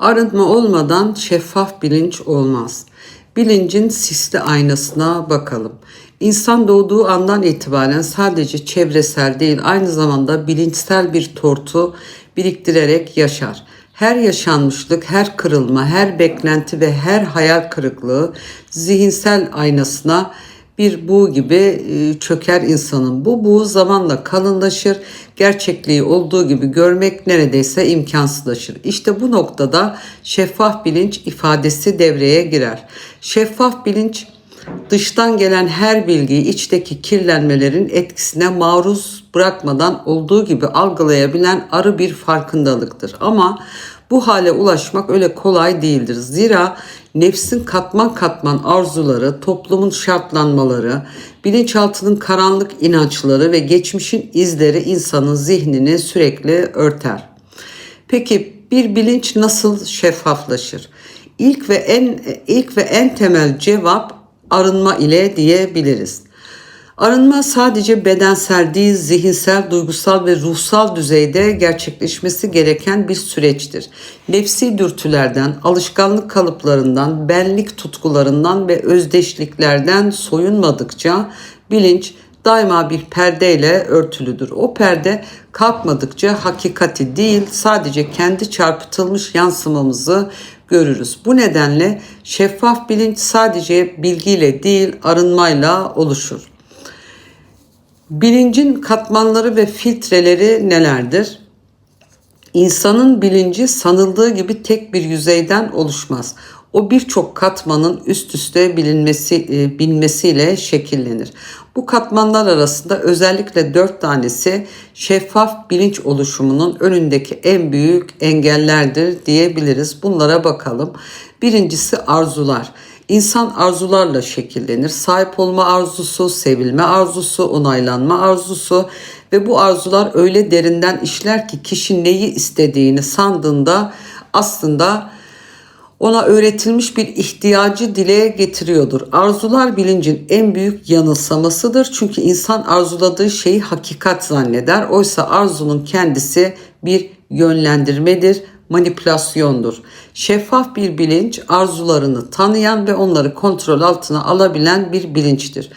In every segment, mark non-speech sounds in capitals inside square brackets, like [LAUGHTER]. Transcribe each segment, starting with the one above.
Arınma olmadan şeffaf bilinç olmaz. Bilincin sisli aynasına bakalım. İnsan doğduğu andan itibaren sadece çevresel değil aynı zamanda bilinçsel bir tortu biriktirerek yaşar. Her yaşanmışlık, her kırılma, her beklenti ve her hayal kırıklığı zihinsel aynasına bir buğ gibi e, çöker insanın. Bu buğ zamanla kalınlaşır. Gerçekliği olduğu gibi görmek neredeyse imkansızlaşır. İşte bu noktada şeffaf bilinç ifadesi devreye girer. Şeffaf bilinç dıştan gelen her bilgiyi içteki kirlenmelerin etkisine maruz bırakmadan olduğu gibi algılayabilen arı bir farkındalıktır. Ama bu hale ulaşmak öyle kolay değildir. Zira nefsin katman katman arzuları, toplumun şartlanmaları, bilinçaltının karanlık inançları ve geçmişin izleri insanın zihnini sürekli örter. Peki bir bilinç nasıl şeffaflaşır? İlk ve en ilk ve en temel cevap arınma ile diyebiliriz. Arınma sadece bedensel değil, zihinsel, duygusal ve ruhsal düzeyde gerçekleşmesi gereken bir süreçtir. Nefsi dürtülerden, alışkanlık kalıplarından, benlik tutkularından ve özdeşliklerden soyunmadıkça bilinç daima bir perdeyle örtülüdür. O perde kalkmadıkça hakikati değil sadece kendi çarpıtılmış yansımamızı görürüz. Bu nedenle şeffaf bilinç sadece bilgiyle değil arınmayla oluşur. Bilincin katmanları ve filtreleri nelerdir? İnsanın bilinci sanıldığı gibi tek bir yüzeyden oluşmaz. O birçok katmanın üst üste bilinmesi, e, bilmesiyle şekillenir. Bu katmanlar arasında özellikle dört tanesi şeffaf bilinç oluşumunun önündeki en büyük engellerdir diyebiliriz. Bunlara bakalım. Birincisi arzular. İnsan arzularla şekillenir. Sahip olma arzusu, sevilme arzusu, onaylanma arzusu ve bu arzular öyle derinden işler ki kişi neyi istediğini sandığında aslında ona öğretilmiş bir ihtiyacı dile getiriyordur. Arzular bilincin en büyük yanılsamasıdır. Çünkü insan arzuladığı şeyi hakikat zanneder. Oysa arzunun kendisi bir yönlendirmedir, manipülasyondur. Şeffaf bir bilinç arzularını tanıyan ve onları kontrol altına alabilen bir bilinçtir.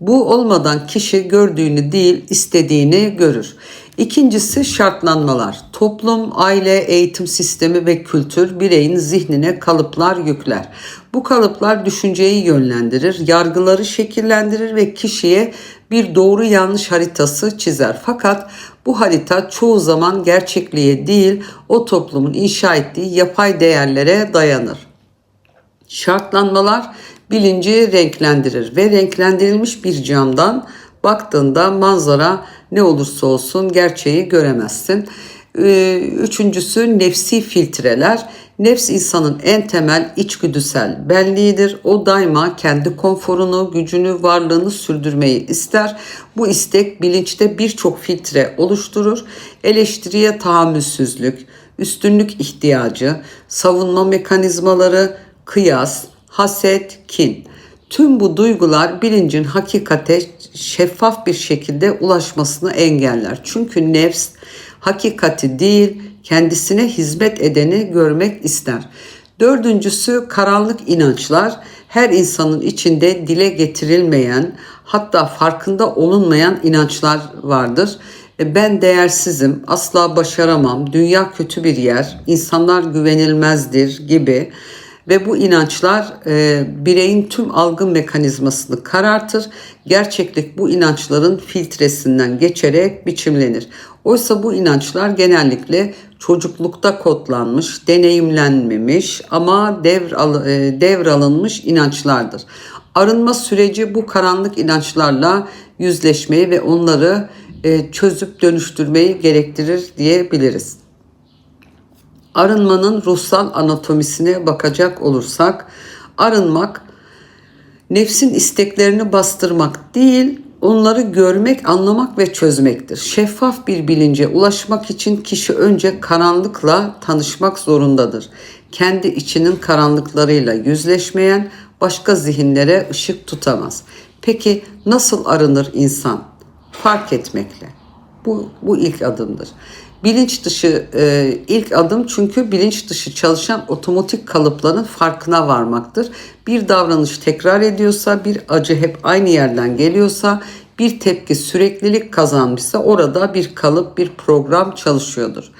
Bu olmadan kişi gördüğünü değil istediğini görür. İkincisi şartlanmalar. Toplum, aile, eğitim sistemi ve kültür bireyin zihnine kalıplar yükler. Bu kalıplar düşünceyi yönlendirir, yargıları şekillendirir ve kişiye bir doğru yanlış haritası çizer. Fakat bu harita çoğu zaman gerçekliğe değil o toplumun inşa ettiği yapay değerlere dayanır. Şartlanmalar bilinci renklendirir ve renklendirilmiş bir camdan baktığında manzara ne olursa olsun gerçeği göremezsin. Ee, üçüncüsü nefsi filtreler. Nefs insanın en temel içgüdüsel benliğidir. O daima kendi konforunu, gücünü, varlığını sürdürmeyi ister. Bu istek bilinçte birçok filtre oluşturur. Eleştiriye tahammülsüzlük, üstünlük ihtiyacı, savunma mekanizmaları, kıyas, haset, kin. Tüm bu duygular bilincin hakikate şeffaf bir şekilde ulaşmasını engeller. Çünkü nefs hakikati değil kendisine hizmet edeni görmek ister. Dördüncüsü karanlık inançlar her insanın içinde dile getirilmeyen hatta farkında olunmayan inançlar vardır. E, ben değersizim, asla başaramam, dünya kötü bir yer, insanlar güvenilmezdir gibi ve bu inançlar e, bireyin tüm algı mekanizmasını karartır. Gerçeklik bu inançların filtresinden geçerek biçimlenir. Oysa bu inançlar genellikle çocuklukta kodlanmış, deneyimlenmemiş ama devr e, devralınmış inançlardır. Arınma süreci bu karanlık inançlarla yüzleşmeyi ve onları e, çözüp dönüştürmeyi gerektirir diyebiliriz. Arınmanın ruhsal anatomisine bakacak olursak arınmak nefsin isteklerini bastırmak değil, onları görmek, anlamak ve çözmektir. Şeffaf bir bilince ulaşmak için kişi önce karanlıkla tanışmak zorundadır. Kendi içinin karanlıklarıyla yüzleşmeyen başka zihinlere ışık tutamaz. Peki nasıl arınır insan? Fark etmekle. Bu, bu ilk adımdır. Bilinç dışı e, ilk adım çünkü bilinç dışı çalışan otomatik kalıpların farkına varmaktır. Bir davranış tekrar ediyorsa, bir acı hep aynı yerden geliyorsa, bir tepki süreklilik kazanmışsa orada bir kalıp, bir program çalışıyordur.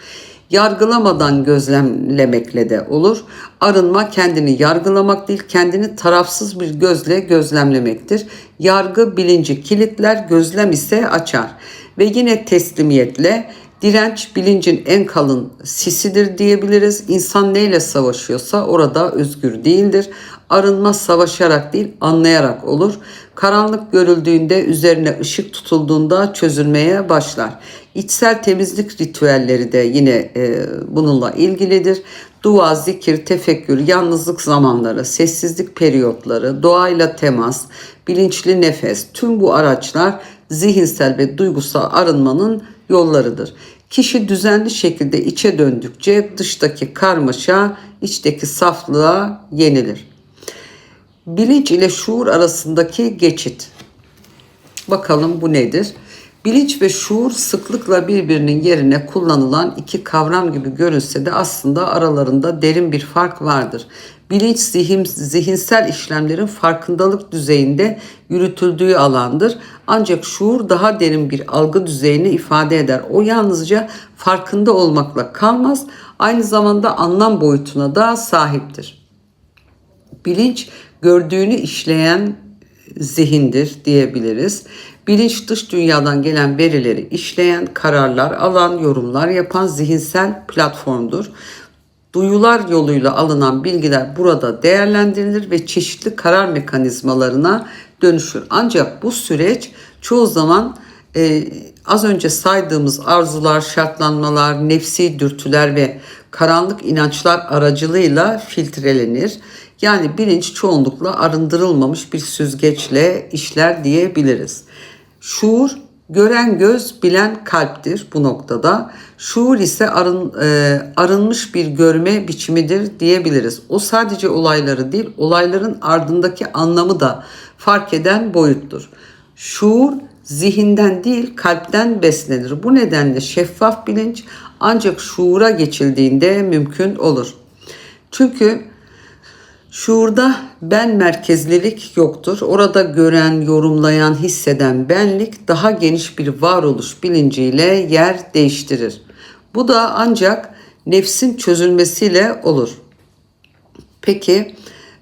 Yargılamadan gözlemlemekle de olur. Arınma kendini yargılamak değil, kendini tarafsız bir gözle gözlemlemektir. Yargı bilinci kilitler, gözlem ise açar. Ve yine teslimiyetle Direnç bilincin en kalın sisidir diyebiliriz. İnsan neyle savaşıyorsa orada özgür değildir. Arınma savaşarak değil anlayarak olur. Karanlık görüldüğünde üzerine ışık tutulduğunda çözülmeye başlar. İçsel temizlik ritüelleri de yine e, bununla ilgilidir. Dua, zikir, tefekkür, yalnızlık zamanları, sessizlik periyotları, doğayla temas, bilinçli nefes tüm bu araçlar zihinsel ve duygusal arınmanın yollarıdır. Kişi düzenli şekilde içe döndükçe dıştaki karmaşa içteki saflığa yenilir. Bilinç ile şuur arasındaki geçit. Bakalım bu nedir? Bilinç ve şuur sıklıkla birbirinin yerine kullanılan iki kavram gibi görünse de aslında aralarında derin bir fark vardır. Bilinç zihin, zihinsel işlemlerin farkındalık düzeyinde yürütüldüğü alandır. Ancak şuur daha derin bir algı düzeyini ifade eder. O yalnızca farkında olmakla kalmaz, aynı zamanda anlam boyutuna da sahiptir. Bilinç gördüğünü işleyen zihindir diyebiliriz. Bilinç dış dünyadan gelen verileri işleyen, kararlar alan, yorumlar yapan zihinsel platformdur. Duyular yoluyla alınan bilgiler burada değerlendirilir ve çeşitli karar mekanizmalarına dönüşür. Ancak bu süreç çoğu zaman e, az önce saydığımız arzular, şartlanmalar, nefsi dürtüler ve karanlık inançlar aracılığıyla filtrelenir. Yani bilinç çoğunlukla arındırılmamış bir süzgeçle işler diyebiliriz. Şuur gören göz bilen kalptir bu noktada. Şuur ise arın, e, arınmış bir görme biçimidir diyebiliriz. O sadece olayları değil olayların ardındaki anlamı da fark eden boyuttur. Şuur zihinden değil kalpten beslenir. Bu nedenle şeffaf bilinç ancak şuura geçildiğinde mümkün olur. Çünkü Şuurda ben merkezlilik yoktur. Orada gören, yorumlayan, hisseden benlik daha geniş bir varoluş bilinciyle yer değiştirir. Bu da ancak nefsin çözülmesiyle olur. Peki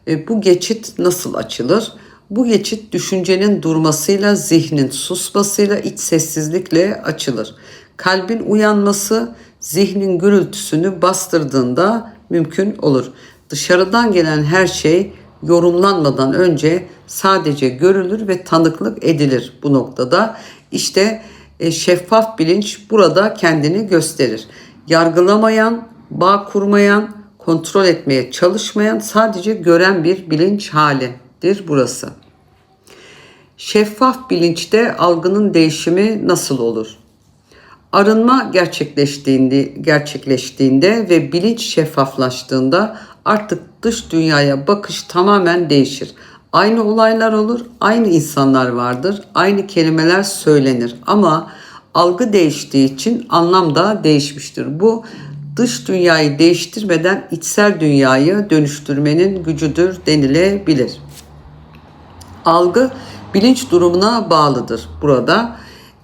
e, bu geçit nasıl açılır? Bu geçit düşüncenin durmasıyla, zihnin susmasıyla, iç sessizlikle açılır. Kalbin uyanması zihnin gürültüsünü bastırdığında mümkün olur. Dışarıdan gelen her şey yorumlanmadan önce sadece görülür ve tanıklık edilir bu noktada. İşte e, şeffaf bilinç burada kendini gösterir. Yargılamayan, bağ kurmayan, kontrol etmeye çalışmayan sadece gören bir bilinç halidir burası. Şeffaf bilinçte algının değişimi nasıl olur? Arınma gerçekleştiğinde, gerçekleştiğinde ve bilinç şeffaflaştığında artık dış dünyaya bakış tamamen değişir. Aynı olaylar olur, aynı insanlar vardır, aynı kelimeler söylenir ama algı değiştiği için anlam da değişmiştir. Bu dış dünyayı değiştirmeden içsel dünyayı dönüştürmenin gücüdür denilebilir. Algı bilinç durumuna bağlıdır burada.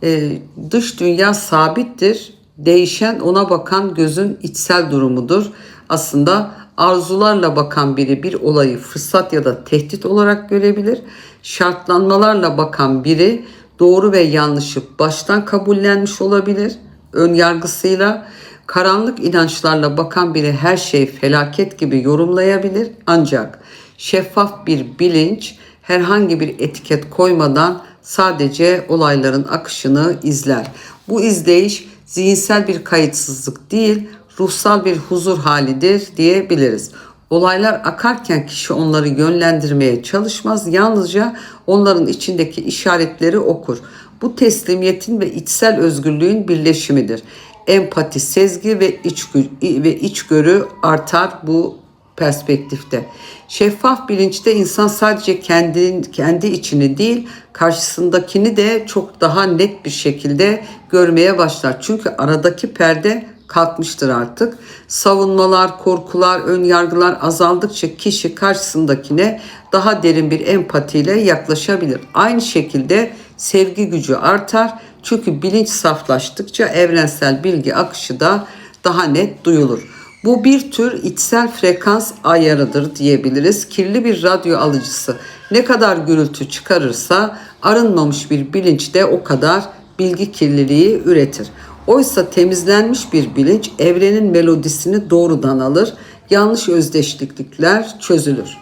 Ee, dış dünya sabittir, değişen ona bakan gözün içsel durumudur. Aslında arzularla bakan biri bir olayı fırsat ya da tehdit olarak görebilir. Şartlanmalarla bakan biri doğru ve yanlışı baştan kabullenmiş olabilir. Ön yargısıyla karanlık inançlarla bakan biri her şeyi felaket gibi yorumlayabilir. Ancak şeffaf bir bilinç herhangi bir etiket koymadan sadece olayların akışını izler. Bu izleyiş zihinsel bir kayıtsızlık değil, ruhsal bir huzur halidir diyebiliriz. Olaylar akarken kişi onları yönlendirmeye çalışmaz, yalnızca onların içindeki işaretleri okur. Bu teslimiyetin ve içsel özgürlüğün birleşimidir. Empati, sezgi ve içgü ve içgörü artar bu perspektifte. Şeffaf bilinçte insan sadece kendi, kendi içini değil karşısındakini de çok daha net bir şekilde görmeye başlar. Çünkü aradaki perde kalkmıştır artık. Savunmalar, korkular, ön yargılar azaldıkça kişi karşısındakine daha derin bir empatiyle yaklaşabilir. Aynı şekilde sevgi gücü artar. Çünkü bilinç saflaştıkça evrensel bilgi akışı da daha net duyulur. Bu bir tür içsel frekans ayarıdır diyebiliriz. Kirli bir radyo alıcısı ne kadar gürültü çıkarırsa arınmamış bir bilinç de o kadar bilgi kirliliği üretir. Oysa temizlenmiş bir bilinç evrenin melodisini doğrudan alır, yanlış özdeşlikler çözülür.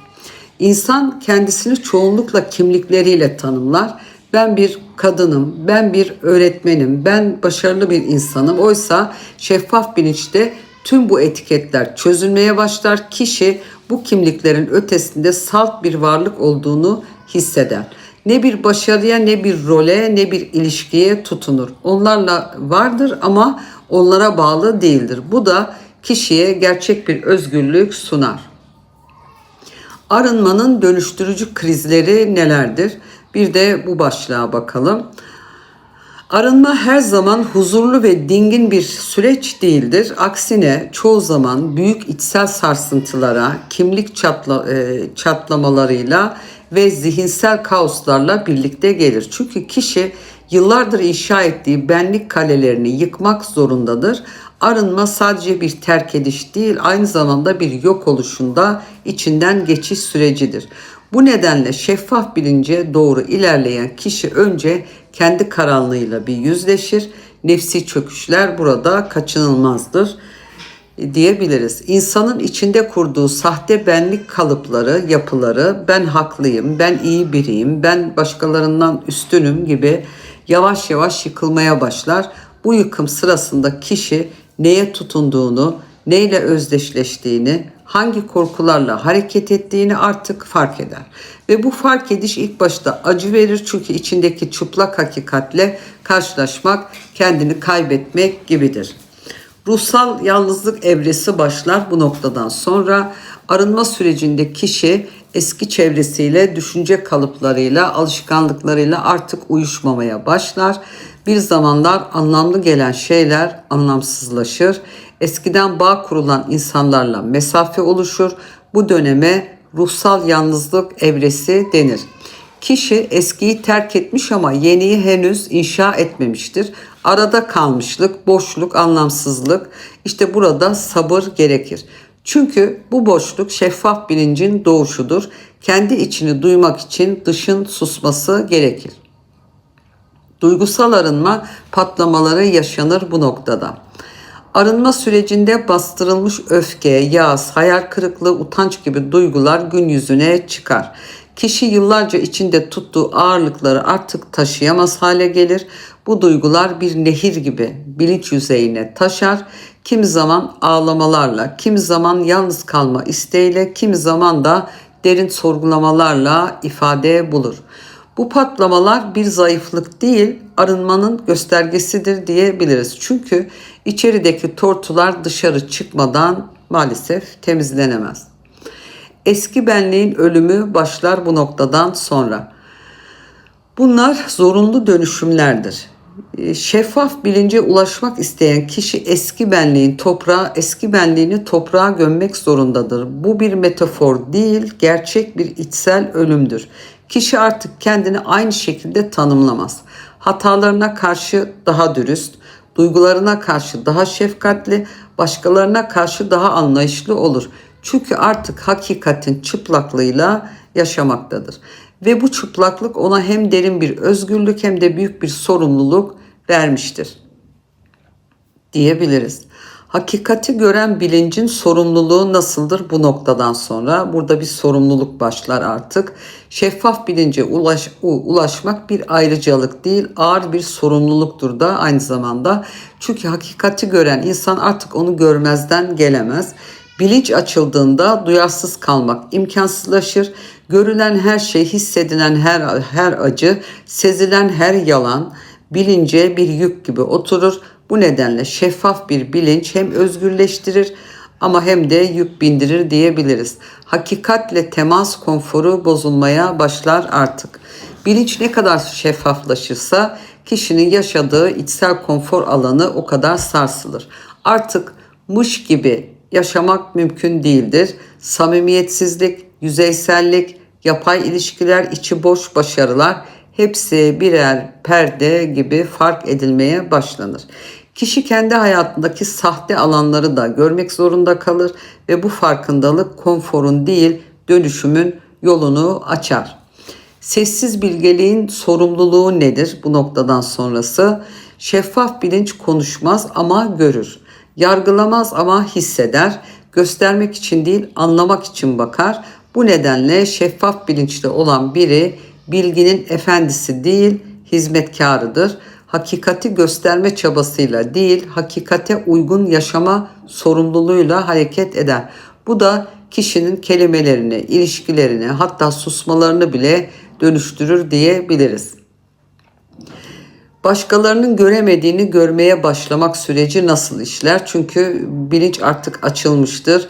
İnsan kendisini çoğunlukla kimlikleriyle tanımlar. Ben bir kadınım, ben bir öğretmenim, ben başarılı bir insanım. Oysa şeffaf bilinçte tüm bu etiketler çözülmeye başlar. Kişi bu kimliklerin ötesinde salt bir varlık olduğunu hisseder. Ne bir başarıya, ne bir role, ne bir ilişkiye tutunur. Onlarla vardır ama onlara bağlı değildir. Bu da kişiye gerçek bir özgürlük sunar. Arınmanın dönüştürücü krizleri nelerdir? Bir de bu başlığa bakalım. Arınma her zaman huzurlu ve dingin bir süreç değildir. Aksine çoğu zaman büyük içsel sarsıntılara, kimlik çatla, e, çatlamalarıyla ve zihinsel kaoslarla birlikte gelir. Çünkü kişi yıllardır inşa ettiği benlik kalelerini yıkmak zorundadır. Arınma sadece bir terk ediş değil, aynı zamanda bir yok oluşunda içinden geçiş sürecidir. Bu nedenle şeffaf bilince doğru ilerleyen kişi önce kendi karanlığıyla bir yüzleşir. Nefsi çöküşler burada kaçınılmazdır diyebiliriz. İnsanın içinde kurduğu sahte benlik kalıpları, yapıları, ben haklıyım, ben iyi biriyim, ben başkalarından üstünüm gibi yavaş yavaş yıkılmaya başlar. Bu yıkım sırasında kişi neye tutunduğunu, neyle özdeşleştiğini, hangi korkularla hareket ettiğini artık fark eder. Ve bu fark ediş ilk başta acı verir çünkü içindeki çıplak hakikatle karşılaşmak kendini kaybetmek gibidir. Ruhsal yalnızlık evresi başlar bu noktadan sonra arınma sürecinde kişi eski çevresiyle, düşünce kalıplarıyla, alışkanlıklarıyla artık uyuşmamaya başlar. Bir zamanlar anlamlı gelen şeyler anlamsızlaşır. Eskiden bağ kurulan insanlarla mesafe oluşur. Bu döneme ruhsal yalnızlık evresi denir. Kişi eskiyi terk etmiş ama yeniyi henüz inşa etmemiştir. Arada kalmışlık, boşluk, anlamsızlık. İşte burada sabır gerekir. Çünkü bu boşluk şeffaf bilincin doğuşudur. Kendi içini duymak için dışın susması gerekir. Duygusal arınma patlamaları yaşanır bu noktada. Arınma sürecinde bastırılmış öfke, yağız, hayal kırıklığı, utanç gibi duygular gün yüzüne çıkar. Kişi yıllarca içinde tuttuğu ağırlıkları artık taşıyamaz hale gelir. Bu duygular bir nehir gibi bilinç yüzeyine taşar. Kimi zaman ağlamalarla, kimi zaman yalnız kalma isteğiyle, kimi zaman da derin sorgulamalarla ifade bulur. Bu patlamalar bir zayıflık değil, arınmanın göstergesidir diyebiliriz. Çünkü içerideki tortular dışarı çıkmadan maalesef temizlenemez. Eski benliğin ölümü başlar bu noktadan sonra. Bunlar zorunlu dönüşümlerdir. Ee, şeffaf bilince ulaşmak isteyen kişi eski benliğin toprağa, eski benliğini toprağa gömmek zorundadır. Bu bir metafor değil, gerçek bir içsel ölümdür. Kişi artık kendini aynı şekilde tanımlamaz. Hatalarına karşı daha dürüst, duygularına karşı daha şefkatli, başkalarına karşı daha anlayışlı olur. Çünkü artık hakikatin çıplaklığıyla yaşamaktadır. Ve bu çıplaklık ona hem derin bir özgürlük hem de büyük bir sorumluluk vermiştir diyebiliriz. Hakikati gören bilincin sorumluluğu nasıldır bu noktadan sonra? Burada bir sorumluluk başlar artık. Şeffaf bilince ulaş, ulaşmak bir ayrıcalık değil, ağır bir sorumluluktur da aynı zamanda. Çünkü hakikati gören insan artık onu görmezden gelemez. Bilinç açıldığında duyarsız kalmak imkansızlaşır. Görülen her şey, hissedilen her her acı, sezilen her yalan bilince bir yük gibi oturur. Bu nedenle şeffaf bir bilinç hem özgürleştirir ama hem de yük bindirir diyebiliriz. Hakikatle temas konforu bozulmaya başlar artık. Bilinç ne kadar şeffaflaşırsa kişinin yaşadığı içsel konfor alanı o kadar sarsılır. Artık mış gibi yaşamak mümkün değildir. Samimiyetsizlik, yüzeysellik, yapay ilişkiler, içi boş başarılar hepsi birer perde gibi fark edilmeye başlanır. Kişi kendi hayatındaki sahte alanları da görmek zorunda kalır ve bu farkındalık konforun değil dönüşümün yolunu açar. Sessiz bilgeliğin sorumluluğu nedir bu noktadan sonrası? Şeffaf bilinç konuşmaz ama görür. Yargılamaz ama hisseder. Göstermek için değil anlamak için bakar. Bu nedenle şeffaf bilinçli olan biri bilginin efendisi değil hizmetkarıdır. Hakikati gösterme çabasıyla değil hakikate uygun yaşama sorumluluğuyla hareket eder. Bu da kişinin kelimelerini, ilişkilerini hatta susmalarını bile dönüştürür diyebiliriz. Başkalarının göremediğini görmeye başlamak süreci nasıl işler? Çünkü bilinç artık açılmıştır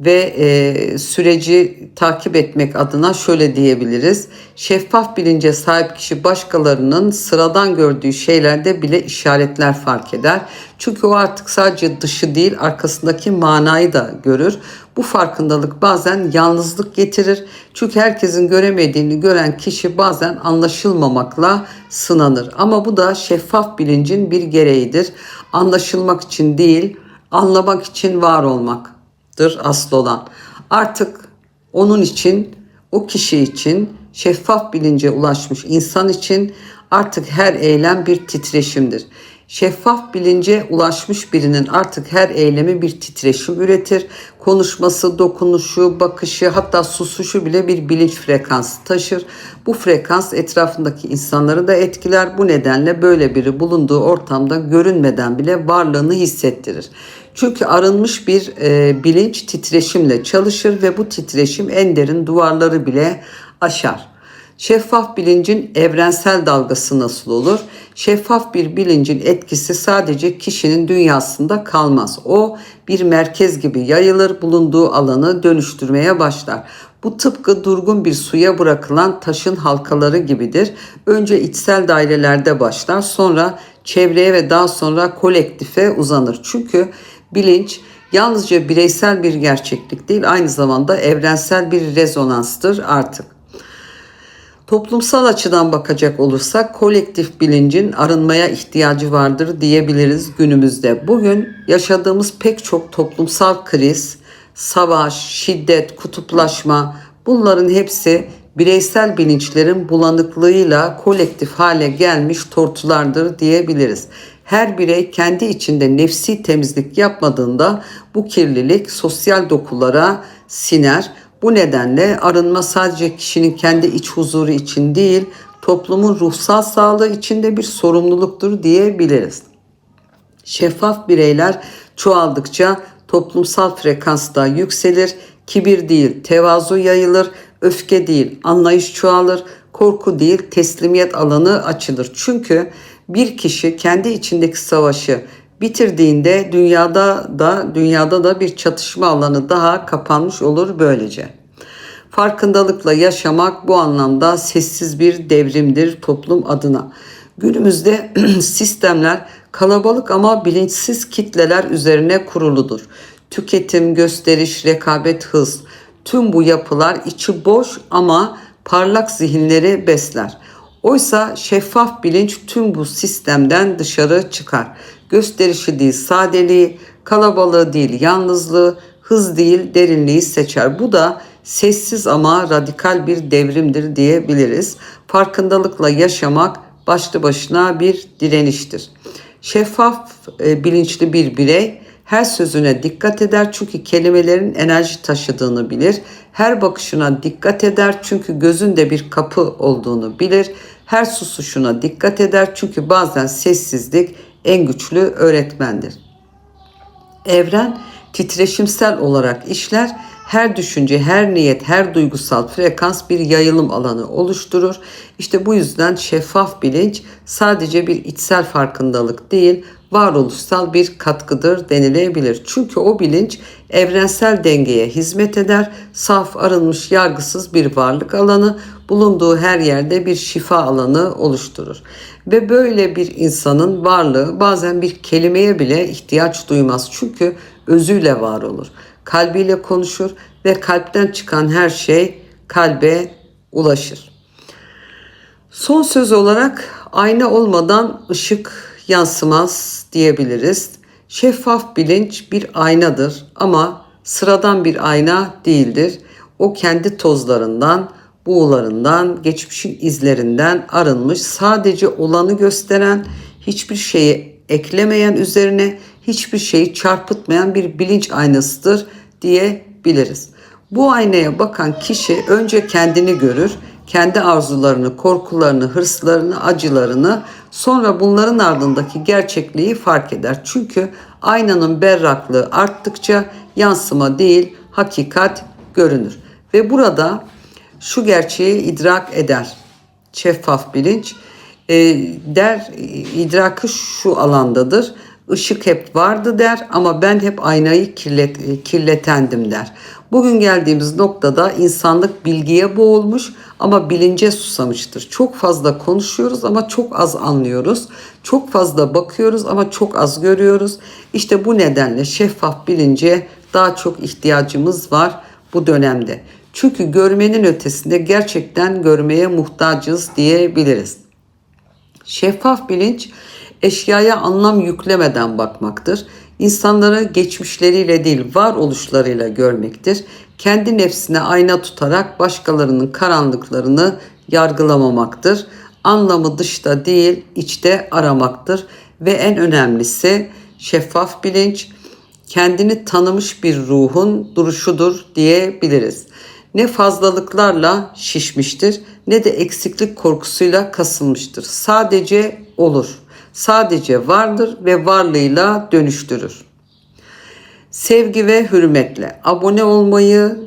ve e, süreci takip etmek adına şöyle diyebiliriz. Şeffaf bilince sahip kişi başkalarının sıradan gördüğü şeylerde bile işaretler fark eder. Çünkü o artık sadece dışı değil arkasındaki manayı da görür. Bu farkındalık bazen yalnızlık getirir. Çünkü herkesin göremediğini gören kişi bazen anlaşılmamakla sınanır. Ama bu da şeffaf bilincin bir gereğidir. Anlaşılmak için değil, anlamak için var olmak dır asıl olan. Artık onun için, o kişi için, şeffaf bilince ulaşmış insan için artık her eylem bir titreşimdir. Şeffaf bilince ulaşmış birinin artık her eylemi bir titreşim üretir. Konuşması, dokunuşu, bakışı hatta susuşu bile bir bilinç frekansı taşır. Bu frekans etrafındaki insanları da etkiler. Bu nedenle böyle biri bulunduğu ortamda görünmeden bile varlığını hissettirir. Çünkü arınmış bir e, bilinç titreşimle çalışır ve bu titreşim en derin duvarları bile aşar. Şeffaf bilincin evrensel dalgası nasıl olur? Şeffaf bir bilincin etkisi sadece kişinin dünyasında kalmaz. O bir merkez gibi yayılır, bulunduğu alanı dönüştürmeye başlar. Bu tıpkı durgun bir suya bırakılan taşın halkaları gibidir. Önce içsel dairelerde başlar, sonra çevreye ve daha sonra kolektife uzanır. Çünkü bilinç yalnızca bireysel bir gerçeklik değil, aynı zamanda evrensel bir rezonanstır artık. Toplumsal açıdan bakacak olursak kolektif bilincin arınmaya ihtiyacı vardır diyebiliriz günümüzde. Bugün yaşadığımız pek çok toplumsal kriz, savaş, şiddet, kutuplaşma bunların hepsi bireysel bilinçlerin bulanıklığıyla kolektif hale gelmiş tortulardır diyebiliriz. Her birey kendi içinde nefsi temizlik yapmadığında bu kirlilik sosyal dokulara siner. Bu nedenle arınma sadece kişinin kendi iç huzuru için değil, toplumun ruhsal sağlığı için de bir sorumluluktur diyebiliriz. Şeffaf bireyler çoğaldıkça toplumsal frekans da yükselir, kibir değil tevazu yayılır, öfke değil anlayış çoğalır, korku değil teslimiyet alanı açılır. Çünkü bir kişi kendi içindeki savaşı bitirdiğinde dünyada da dünyada da bir çatışma alanı daha kapanmış olur böylece. Farkındalıkla yaşamak bu anlamda sessiz bir devrimdir toplum adına. Günümüzde [CLEARS THROAT] sistemler kalabalık ama bilinçsiz kitleler üzerine kuruludur. Tüketim, gösteriş, rekabet, hız. Tüm bu yapılar içi boş ama parlak zihinleri besler. Oysa şeffaf bilinç tüm bu sistemden dışarı çıkar. Gösterişi değil sadeliği, kalabalığı değil yalnızlığı, hız değil derinliği seçer. Bu da sessiz ama radikal bir devrimdir diyebiliriz. Farkındalıkla yaşamak başlı başına bir direniştir. Şeffaf e, bilinçli bir birey her sözüne dikkat eder çünkü kelimelerin enerji taşıdığını bilir. Her bakışına dikkat eder çünkü gözünde bir kapı olduğunu bilir. Her susuşuna dikkat eder çünkü bazen sessizlik en güçlü öğretmendir. Evren titreşimsel olarak işler. Her düşünce, her niyet, her duygusal frekans bir yayılım alanı oluşturur. İşte bu yüzden şeffaf bilinç sadece bir içsel farkındalık değil, varoluşsal bir katkıdır denilebilir. Çünkü o bilinç evrensel dengeye hizmet eder, saf, arınmış, yargısız bir varlık alanı, bulunduğu her yerde bir şifa alanı oluşturur. Ve böyle bir insanın varlığı bazen bir kelimeye bile ihtiyaç duymaz. Çünkü özüyle var olur. Kalbiyle konuşur ve kalpten çıkan her şey kalbe ulaşır. Son söz olarak ayna olmadan ışık yansımaz diyebiliriz. Şeffaf bilinç bir aynadır ama sıradan bir ayna değildir. O kendi tozlarından, buğularından, geçmişin izlerinden arınmış, sadece olanı gösteren, hiçbir şeyi eklemeyen üzerine hiçbir şeyi çarpıtmayan bir bilinç aynasıdır diyebiliriz. Bu aynaya bakan kişi önce kendini görür, kendi arzularını, korkularını, hırslarını, acılarını, sonra bunların ardındaki gerçekliği fark eder. Çünkü aynanın berraklığı arttıkça yansıma değil, hakikat görünür. Ve burada şu gerçeği idrak eder. Şeffaf bilinç e, der idrakı şu alandadır. Işık hep vardı der ama ben hep aynayı kirlet, kirletendim der. Bugün geldiğimiz noktada insanlık bilgiye boğulmuş ama bilince susamıştır. Çok fazla konuşuyoruz ama çok az anlıyoruz. Çok fazla bakıyoruz ama çok az görüyoruz. İşte bu nedenle şeffaf bilince daha çok ihtiyacımız var bu dönemde. Çünkü görmenin ötesinde gerçekten görmeye muhtacız diyebiliriz. Şeffaf bilinç eşyaya anlam yüklemeden bakmaktır. İnsanları geçmişleriyle değil varoluşlarıyla görmektir. Kendi nefsine ayna tutarak başkalarının karanlıklarını yargılamamaktır. Anlamı dışta değil içte aramaktır. Ve en önemlisi şeffaf bilinç kendini tanımış bir ruhun duruşudur diyebiliriz. Ne fazlalıklarla şişmiştir ne de eksiklik korkusuyla kasılmıştır. Sadece olur. Sadece vardır ve varlığıyla dönüştürür. Sevgi ve hürmetle abone olmayı,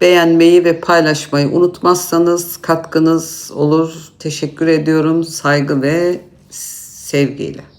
beğenmeyi ve paylaşmayı unutmazsanız katkınız olur. Teşekkür ediyorum saygı ve sevgiyle.